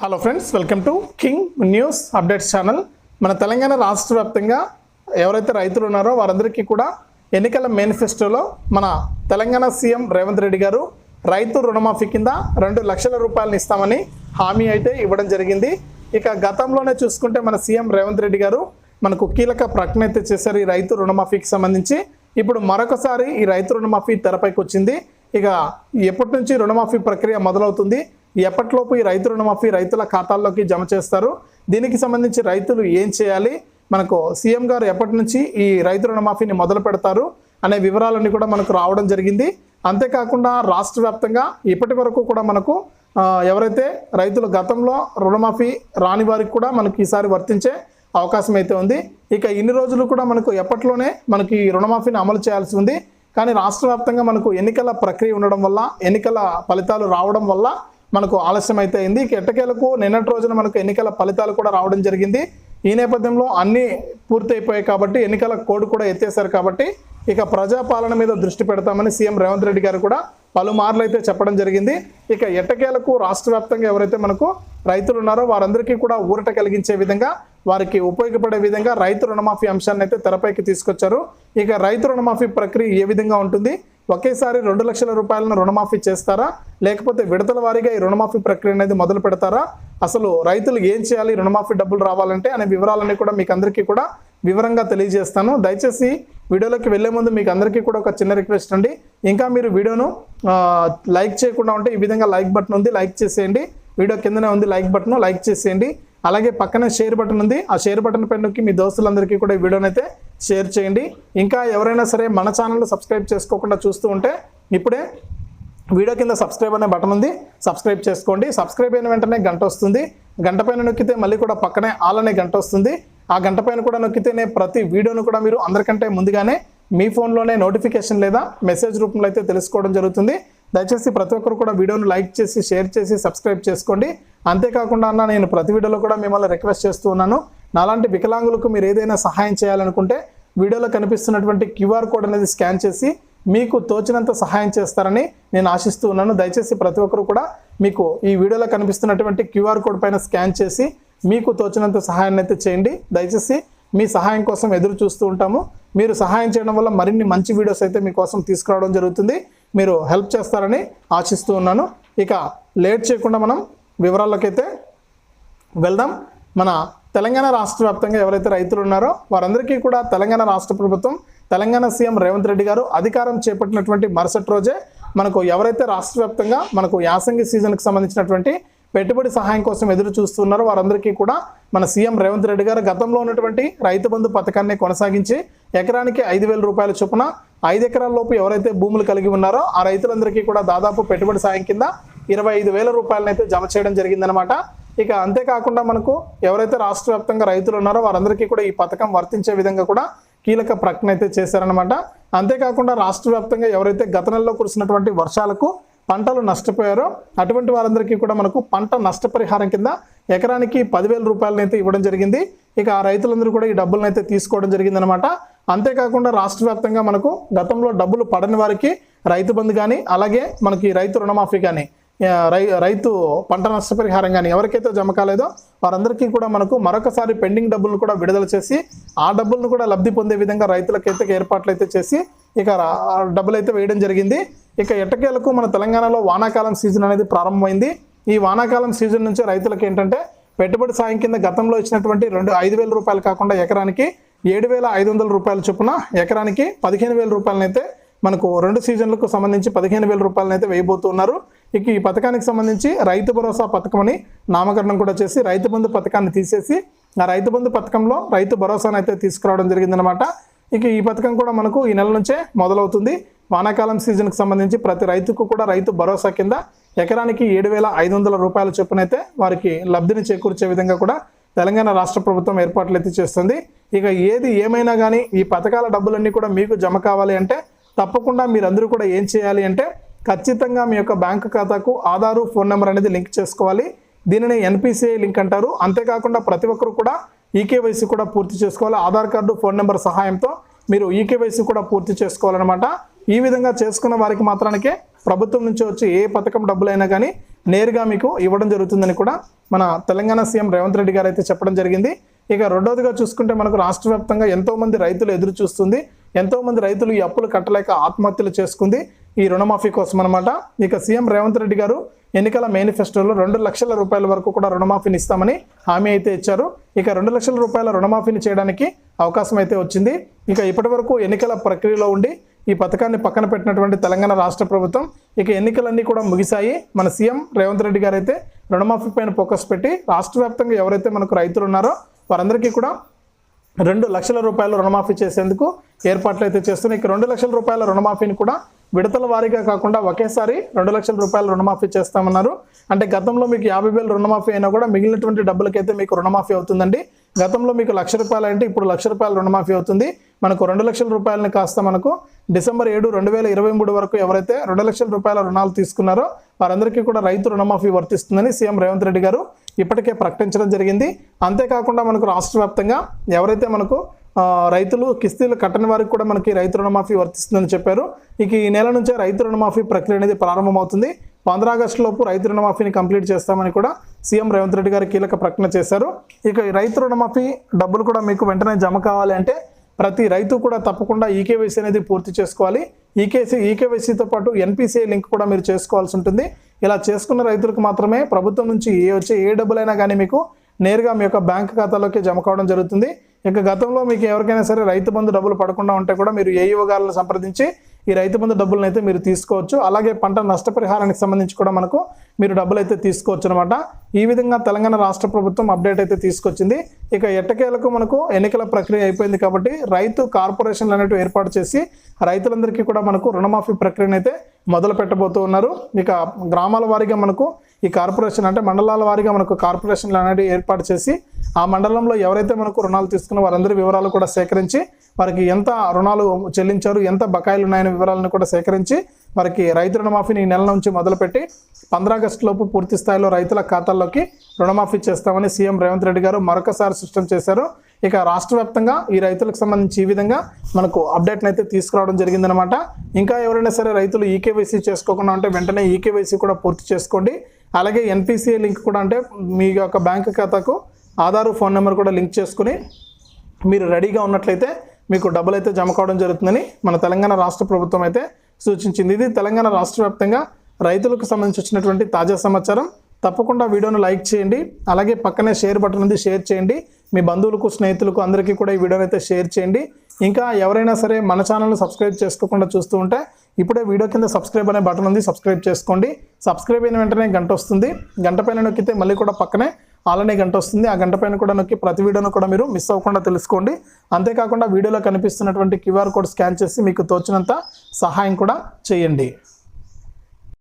Hello friends welcome to King News updates channel మన తెలంగాణ రాష్ట్ర వ్యాప్తంగా ఎవరైతే రైతులు ఉన్నారో వారందరికీ కూడా ఎన్నికల మేనిఫెస్టోలో మన తెలంగాణ సీఎం రేవంత్ రెడ్డి గారు రైతు రుణమాఫీ కింద రెండు లక్షల రూపాయలను ఇస్తామని హామీ అయితే ఇవ్వడం జరిగింది. ఇక గతంలోనే చూసుకుంటే మన సీఎం రేవంత్ రెడ్డి గారు మనకు కీలక ప్రకటన అయితే చేశారు ఈ రైతు రుణమాఫీకి సంబంధించి. ఇప్పుడు మరొకసారి ఈ రైతు రుణమాఫీ తెరపైకి వచ్చింది. ఇక ఎప్పటి నుంచి రుణమాఫీ ప్రక్రియ మొదలవుతుంది? ఎప్పటిలోపు ఈ రైతు రుణమాఫీ రైతుల ఖాతాల్లోకి జమ చేస్తారు? దీనికి సంబంధించి రైతులు ఏం చేయాలి? మనకు సీఎం గారు ఎప్పటి నుంచి ఈ రైతు రుణమాఫీని మొదలు పెడతారు? అనే వివరాలన్నీ కూడా మనకు రావడం జరిగింది. అంతేకాకుండా రాష్ట్ర వ్యాప్తంగా ఇప్పటి వరకు కూడా మనకు ఎవరైతే రైతులు గతంలో రుణమాఫీ రాని వారికి కూడా మనకి ఈసారి వర్తించే అవకాశం అయితే ఉంది. ఇక ఇన్ని రోజులు కూడా మనకు ఎప్పట్లోనే మనకి ఈ రుణమాఫీని అమలు చేయాల్సి ఉంది. కానీ రాష్ట్ర వ్యాప్తంగా మనకు ఎన్నికల ప్రక్రియ ఉండడం వల్ల ఎన్నికల ఫలితాలు రావడం వల్ల మనకు ఆలస్యం అయితే అయింది. ఇక ఎట్టకేలకు నిన్నటి రోజున మనకు ఎన్నికల ఫలితాలు కూడా రావడం జరిగింది. ఈ నేపథ్యంలో అన్నీ పూర్తయిపోయాయి కాబట్టి ఎన్నికల కోడ్ కూడా ఎత్తేసారు కాబట్టి ఇక ప్రజాపాలన మీద దృష్టి పెడతామని సీఎం రేవంత్ రెడ్డి గారు కూడా పలుమార్లు అయితే చెప్పడం జరిగింది. ఇక ఎట్టకేలకు రాష్ట్ర వ్యాప్తంగా ఎవరైతే మనకు రైతులు ఉన్నారో వారందరికీ కూడా ఊరట కలిగించే విధంగా వారికి ఉపయోగపడే విధంగా రైతు రుణమాఫీ అంశాన్ని అయితే తెరపైకి తీసుకొచ్చారు. ఇక రైతు రుణమాఫీ ప్రక్రియ ఏ విధంగా ఉంటుంది? ఒకేసారి రెండు లక్షల రూపాయలను రుణమాఫీ చేస్తారా? లేకపోతే విడతల వారీగా ఈ రుణమాఫీ ప్రక్రియ అనేది మొదలు పెడతారా? అసలు రైతులు ఏం చేయాలి? రుణమాఫీ డబ్బులు రావాలంటే అనే వివరాలన్నీ కూడా మీకు అందరికీ కూడా వివరంగా తెలియజేస్తాను. దయచేసి వీడియోలోకి వెళ్ళే ముందు మీకు అందరికీ కూడా ఒక చిన్న రిక్వెస్ట్ అండి. ఇంకా మీరు వీడియోను లైక్ చేయకుండా ఉంటే ఈ విధంగా లైక్ బటన్ ఉంది లైక్ చేసేయండి. వీడియో కిందనే ఉంది లైక్ బటన్ లైక్ చేసేయండి. అలాగే పక్కనే షేర్ బటన్ ఉంది. ఆ షేర్ బటన్ పైన నొక్కి మీ దోస్తులందరికీ కూడా ఈ వీడియోని అయితే షేర్ చేయండి. ఇంకా ఎవరైనా సరే మన ఛానల్ సబ్స్క్రైబ్ చేసుకోకుండా చూస్తూ ఉంటే ఇప్పుడే వీడియో కింద సబ్స్క్రైబ్ అనే బటన్ ఉంది. సబ్స్క్రైబ్ చేసుకోండి. సబ్స్క్రైబ్ అయిన వెంటనే గంట వస్తుంది. గంట పైన నొక్కితే మళ్ళీ కూడా పక్కనే ఆల్ అనే గంట వస్తుంది. ఆ గంట పైన కూడా నొక్కితేనే ప్రతి వీడియోను కూడా మీరు అందరికంటే ముందుగానే మీ ఫోన్లోనే నోటిఫికేషన్ లేదా మెసేజ్ రూపంలో అయితే తెలుసుకోవడం జరుగుతుంది. దయచేసి ప్రతి ఒక్కరు కూడా వీడియోను లైక్ చేసి షేర్ చేసి సబ్స్క్రైబ్ చేసుకోండి. అంతేకాకుండా అన్న నేను ప్రతి వీడియోలో కూడా మిమ్మల్ని రిక్వెస్ట్ చేస్తూ ఉన్నాను. నాలాంటి వికలాంగులకు మీరు ఏదైనా సహాయం చేయాలనుకుంటే వీడియోలో కనిపిస్తున్నటువంటి క్యూఆర్ కోడ్ అనేది స్కాన్ చేసి మీకు తోచినంత సహాయం చేస్తారని నేను ఆశిస్తూ ఉన్నాను. దయచేసి ప్రతి ఒక్కరు కూడా మీకు ఈ వీడియోలో కనిపిస్తున్నటువంటి క్యూఆర్ కోడ్ పైన స్కాన్ చేసి మీకు తోచినంత సహాయాన్ని అయితే చేయండి. దయచేసి మీ సహాయం కోసం ఎదురు చూస్తూ ఉంటాము. మీరు సహాయం చేయడం వల్ల మరిన్ని మంచి వీడియోస్ అయితే మీకోసం తీసుకురావడం జరుగుతుంది. మీరు హెల్ప్ చేస్తారని ఆశిస్తూ ఉన్నాను. ఇక లేట్ చేయకుండా మనం వివరాల్లోకైతే వెళ్దాం. మన తెలంగాణ రాష్ట్ర వ్యాప్తంగా ఎవరైతే రైతులు ఉన్నారో వారందరికీ కూడా తెలంగాణ రాష్ట్ర ప్రభుత్వం తెలంగాణ సీఎం రేవంత్ రెడ్డి గారు అధికారం చేపట్టినటువంటి మరుసటి రోజే మనకు ఎవరైతే రాష్ట్ర వ్యాప్తంగా మనకు యాసంగి సీజన్కి సంబంధించినటువంటి పెట్టుబడి సహాయం కోసం ఎదురు చూస్తున్నారో వారందరికీ కూడా మన సీఎం రేవంత్ రెడ్డి గారు గతంలో ఉన్నటువంటి రైతు బంధు పథకాన్ని కొనసాగించి ఎకరానికి ఐదు వేల రూపాయల చొప్పున ఐదు ఎకరాల లోపు ఎవరైతే భూములు కలిగి ఉన్నారో ఆ రైతులందరికీ కూడా దాదాపు పెట్టుబడి సాయం కింద ఇరవై ఐదు వేల రూపాయలనైతే జమ చేయడం జరిగిందనమాట ఇక అంతేకాకుండా మనకు ఎవరైతే రాష్ట్ర వ్యాప్తంగా రైతులు ఉన్నారో వారందరికీ కూడా ఈ పథకం వర్తించే విధంగా కూడా కీలక ప్రకటన అయితే చేశారనమాట అంతేకాకుండా రాష్ట్ర వ్యాప్తంగా ఎవరైతే గత నెలలో కురిసినటువంటి వర్షాలకు పంటలు నష్టపోయారో అటువంటి వారందరికీ కూడా మనకు పంట నష్టపరిహారం కింద ఎకరానికి పదివేల రూపాయలనైతే ఇవ్వడం జరిగింది. ఇక ఆ రైతులందరూ కూడా ఈ డబ్బులను అయితే తీసుకోవడం జరిగిందనమాట అంతేకాకుండా రాష్ట్ర వ్యాప్తంగా మనకు గతంలో డబ్బులు పడని వారికి రైతు బంధు కానీ అలాగే మనకి రైతు రుణమాఫీ కానీ రై రైతు పంట నష్టపరిహారం కానీ ఎవరికైతే జమ కాలేదో వారందరికీ కూడా మనకు మరొకసారి పెండింగ్ డబ్బులను కూడా విడుదల చేసి ఆ డబ్బులను కూడా లబ్ధి పొందే విధంగా రైతులకైతే ఏర్పాట్లు అయితే చేసి ఇక ఆ డబ్బులు అయితే వేయడం జరిగింది. ఇక ఎట్టకేలకు మన తెలంగాణలో వానాకాలం సీజన్ అనేది ప్రారంభమైంది. ఈ వానాకాలం సీజన్ నుంచి రైతులకు ఏంటంటే పెట్టుబడి సాయం కింద గతంలో ఇచ్చినటువంటి రెండు ఐదు వేల రూపాయలు కాకుండా ఎకరానికి ఏడు వేల ఐదు వందల రూపాయల చొప్పున ఎకరానికి పదిహేను వేల రూపాయలనైతే మనకు రెండు సీజన్లకు సంబంధించి పదిహేను వేల రూపాయలనైతే వేయబోతున్నారు. ఇక ఈ పథకానికి సంబంధించి రైతు భరోసా పథకం అని నామకరణం కూడా చేసి రైతు బంధు పథకాన్ని తీసేసి ఆ రైతు బంధు పథకంలో రైతు భరోసాను అయితే తీసుకురావడం జరిగిందనమాట ఇక ఈ పథకం కూడా మనకు ఈ నెల నుంచే మొదలవుతుంది. వానాకాలం సీజన్కి సంబంధించి ప్రతి రైతుకు కూడా రైతు భరోసా కింద ఎకరానికి ఏడు వేల ఐదు వందల రూపాయల చొప్పునైతే వారికి లబ్ధిని చేకూర్చే విధంగా కూడా తెలంగాణ రాష్ట్ర ప్రభుత్వం ఏర్పాట్లు అయితే చేస్తుంది. ఇక ఏది ఏమైనా కానీ ఈ పథకాల డబ్బులన్నీ కూడా మీకు జమ కావాలి అంటే తప్పకుండా మీరందరూ కూడా ఏం చేయాలి అంటే ఖచ్చితంగా మీ యొక్క బ్యాంకు ఖాతాకు ఆధారు ఫోన్ నెంబర్ అనేది లింక్ చేసుకోవాలి. దీనిని ఎన్పిసిఐ లింక్ అంటారు. అంతేకాకుండా ప్రతి ఒక్కరు కూడా ఈకేవైసీ కూడా పూర్తి చేసుకోవాలి. ఆధార్ కార్డు ఫోన్ నెంబర్ సహాయంతో మీరు ఈకేవైసీ కూడా పూర్తి చేసుకోవాలన్నమాట. ఈ విధంగా చేసుకున్న వారికి మాత్రానికే ప్రభుత్వం నుంచి వచ్చే ఏ పథకం డబ్బులైనా కానీ నేరుగా మీకు ఇవ్వడం జరుగుతుందని కూడా మన తెలంగాణ సీఎం రేవంత్ రెడ్డి గారు అయితే చెప్పడం జరిగింది. ఇక రెండవదిగా చూసుకుంటే మనకు రాష్ట్ర వ్యాప్తంగా ఎంతోమంది రైతులు ఎదురు చూస్తుంది. ఎంతోమంది రైతులు ఈ అప్పులు కట్టలేక ఆత్మహత్యలు చేసుకుంది ఈ రుణమాఫీ కోసం అనమాట ఇక సీఎం రేవంత్ రెడ్డి గారు ఎన్నికల మేనిఫెస్టోలో రెండు లక్షల రూపాయల వరకు కూడా రుణమాఫీని ఇస్తామని హామీ అయితే ఇచ్చారు. ఇక రెండు లక్షల రూపాయల రుణమాఫీని చేయడానికి అవకాశం అయితే వచ్చింది. ఇక ఇప్పటి వరకు ఎన్నికల ప్రక్రియలో ఉండి ఈ పథకాన్ని పక్కన పెట్టినటువంటి తెలంగాణ రాష్ట్ర ప్రభుత్వం ఇక ఎన్నికలన్నీ కూడా ముగిశాయి. మన సీఎం రేవంత్ రెడ్డి గారు అయితే రుణమాఫీ పైన ఫోకస్ పెట్టి రాష్ట్ర వ్యాప్తంగా ఎవరైతే మనకు రైతులు ఉన్నారో వారందరికీ కూడా రెండు లక్షల రూపాయలు రుణమాఫీ చేసేందుకు ఏర్పాట్లు అయితే చేస్తున్నాయి. ఇక రెండు లక్షల రూపాయల రుణమాఫీని కూడా విడతల వారీగా కాకుండా ఒకేసారి రెండు లక్షల రూపాయలు రుణమాఫీ చేస్తామన్నారు. అంటే గతంలో మీకు యాభై వేలు రుణమాఫీ అయినా కూడా మిగిలినటువంటి డబ్బులకైతే మీకు రుణమాఫీ అవుతుందండి. గతంలో మీకు లక్ష రూపాయలు అంటే ఇప్పుడు లక్ష రూపాయలు రుణమాఫీ అవుతుంది. మనకు రెండు లక్షల రూపాయలని కాస్త మనకు డిసెంబర్ ఏడు రెండు వేల ఇరవై మూడు వరకు ఎవరైతే రెండు లక్షల రూపాయల రుణాలు తీసుకున్నారో వారందరికీ కూడా రైతు రుణమాఫీ వర్తిస్తుందని సీఎం రేవంత్ రెడ్డి గారు ఇప్పటికే ప్రకటించడం జరిగింది. అంతేకాకుండా మనకు రాష్ట్ర వ్యాప్తంగా ఎవరైతే మనకు రైతులు కిస్తీలు కట్టని వారికి కూడా మనకి రైతు రుణమాఫీ వర్తిస్తుందని చెప్పారు. ఇక ఈ నెల నుంచే రైతు రుణమాఫీ ప్రక్రియ అనేది ప్రారంభమవుతుంది. పంద్రా ఆగస్టు లోపు రైతు రుణమాఫీని కంప్లీట్ చేస్తామని కూడా సీఎం రేవంత్ రెడ్డి గారు కీలక ప్రకటన చేశారు. ఇక ఈ రైతు రుణమాఫీ డబ్బులు కూడా మీకు వెంటనే జమ కావాలి అంటే ప్రతి రైతు కూడా తప్పకుండా ఈకేవైసీ అనేది పూర్తి చేసుకోవాలి. ఈకేసీ ఈకేవైసీతో పాటు ఎన్పిసిఐ లింక్ కూడా మీరు చేసుకోవాల్సి ఉంటుంది. ఇలా చేసుకున్న రైతులకు మాత్రమే ప్రభుత్వం నుంచి ఏ వచ్చే ఏ డబ్బులైనా కానీ మీకు నేరుగా మీ యొక్క బ్యాంక్ ఖాతాలోకి జమ కావడం జరుగుతుంది. ఇక గతంలో మీకు ఎవరికైనా సరే రైతు బంధు డబ్బులు పడకుండా ఉంటే కూడా మీరు ఏఈఓ గారిని సంప్రదించి ఈ రైతు బంధు డబ్బులను అయితే మీరు తీసుకోవచ్చు. అలాగే పంట నష్టపరిహారానికి సంబంధించి కూడా మనకు మీరు డబ్బులు అయితే తీసుకోవచ్చు అనమాట ఈ విధంగా తెలంగాణ రాష్ట్ర ప్రభుత్వం అప్డేట్ అయితే తీసుకొచ్చింది. ఇక ఎట్టకేలకు మనకు ఎన్నికల ప్రక్రియ అయిపోయింది కాబట్టి రైతు కార్పొరేషన్లు అనేవి ఏర్పాటు చేసి రైతులందరికీ కూడా మనకు రుణమాఫీ ప్రక్రియను అయితే మొదలు పెట్టబోతూ ఉన్నారు. ఇక గ్రామాల వారీగా మనకు ఈ కార్పొరేషన్ అంటే మండలాల వారీగా మనకు కార్పొరేషన్లు అనేవి ఏర్పాటు చేసి ఆ మండలంలో ఎవరైతే మనకు రుణాలు తీసుకున్న వారందరి వివరాలు కూడా సేకరించి వారికి ఎంత రుణాలు చెల్లించారు ఎంత బకాయిలు ఉన్నాయనే వివరాలను కూడా సేకరించి వారికి రైతు రుణమాఫీని ఈ నెల నుంచి మొదలుపెట్టి పంద్రా ఆగస్టు లోపు పూర్తి స్థాయిలో రైతుల ఖాతాల్లోకి రుణమాఫీ చేస్తామని సీఎం రేవంత్ రెడ్డి గారు మరొకసారి స్పష్టం చేశారు. ఇక రాష్ట్ర వ్యాప్తంగా ఈ రైతులకు సంబంధించి ఈ విధంగా మనకు అప్డేట్ని అయితే తీసుకురావడం జరిగిందనమాట ఇంకా ఎవరైనా సరే రైతులు ఈకేవైసీ చేసుకోకుండా ఉంటే వెంటనే ఈకేవైసీ కూడా పూర్తి చేసుకోండి. అలాగే ఎన్పిసిఐ లింక్ కూడా అంటే మీ యొక్క బ్యాంక్ ఖాతాకు ఆధారు ఫోన్ నెంబర్ కూడా లింక్ చేసుకుని మీరు రెడీగా ఉన్నట్లయితే మీకు డబ్బులు అయితే జమ కావడం జరుగుతుందని మన తెలంగాణ రాష్ట్ర ప్రభుత్వం అయితే సూచించింది. ఇది తెలంగాణ రాష్ట్ర వ్యాప్తంగా రైతులకు సంబంధించి వచ్చినటువంటి తాజా సమాచారం. తప్పకుండా వీడియోను లైక్ చేయండి. అలాగే పక్కనే షేర్ బటన్ ఉంది షేర్ చేయండి. మీ బంధువులకు స్నేహితులకు అందరికీ కూడా ఈ వీడియోని అయితే షేర్ చేయండి. ఇంకా ఎవరైనా సరే మన ఛానల్ని సబ్స్క్రైబ్ చేసుకోకుండా చూస్తూ ఉంటే ఇప్పుడే వీడియో కింద సబ్స్క్రైబ్ అనే బటన్ ఉంది సబ్స్క్రైబ్ చేసుకోండి. సబ్స్క్రైబ్ అయిన వెంటనే గంట వస్తుంది. గంట పైన నొక్కితే మళ్ళీ కూడా పక్కనే అలానే గంట వస్తుంది. ఆ గంట పైన కూడా నొక్కి ప్రతి వీడియోను కూడా మీరు మిస్ అవ్వకుండా తెలుసుకోండి. అంతేకాకుండా వీడియోలో కనిపిస్తున్నటువంటి క్యూఆర్ కోడ్ స్కాన్ చేసి మీకు తోచినంత సహాయం కూడా చేయండి.